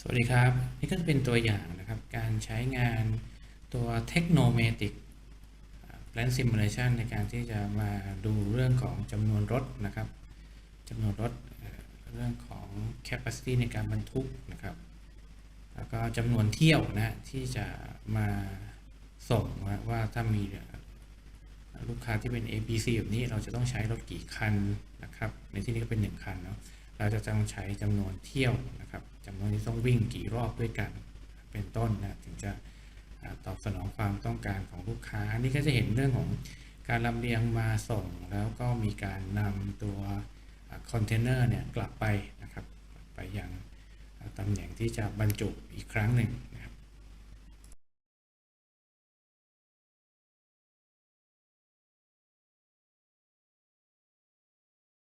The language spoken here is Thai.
สวัสดีครับ นี่ก็จะเป็นตัวอย่างนะครับ การใช้งานตัว Technomatic Plan Simulation ในการที่จะมาดูเรื่องของจำนวนรถนะครับจำนวนรถเรื่องของ capacity ในการบรรทุกนะครับ แล้วก็จำนวนเที่ยวนะที่จะมาส่งว่าว่าถ้ามีลูกค้าที่เป็น A B C แบบนี้เราจะต้องใช้รถกี่คันนะครับ ในที่นี้ก็เป็น 1 คันเนาะ เราจะต้องใช้จำนวนเที่ยวนะครับจำนวนที่ต้องวิ่งกี่รอบด้วยกันเป็นต้นนะถึงจะตอบสนองความต้องการของลูกค้านี่ก็จะเห็นเรื่องของการลำเลียงมาส่ง แล้วก็มีการนำตัวคอนเทนเนอร์เนี่ยกลับไปนะครับไปยังอ่าตำแหน่งที่จะบรรจุอีกครั้งหนึ่ง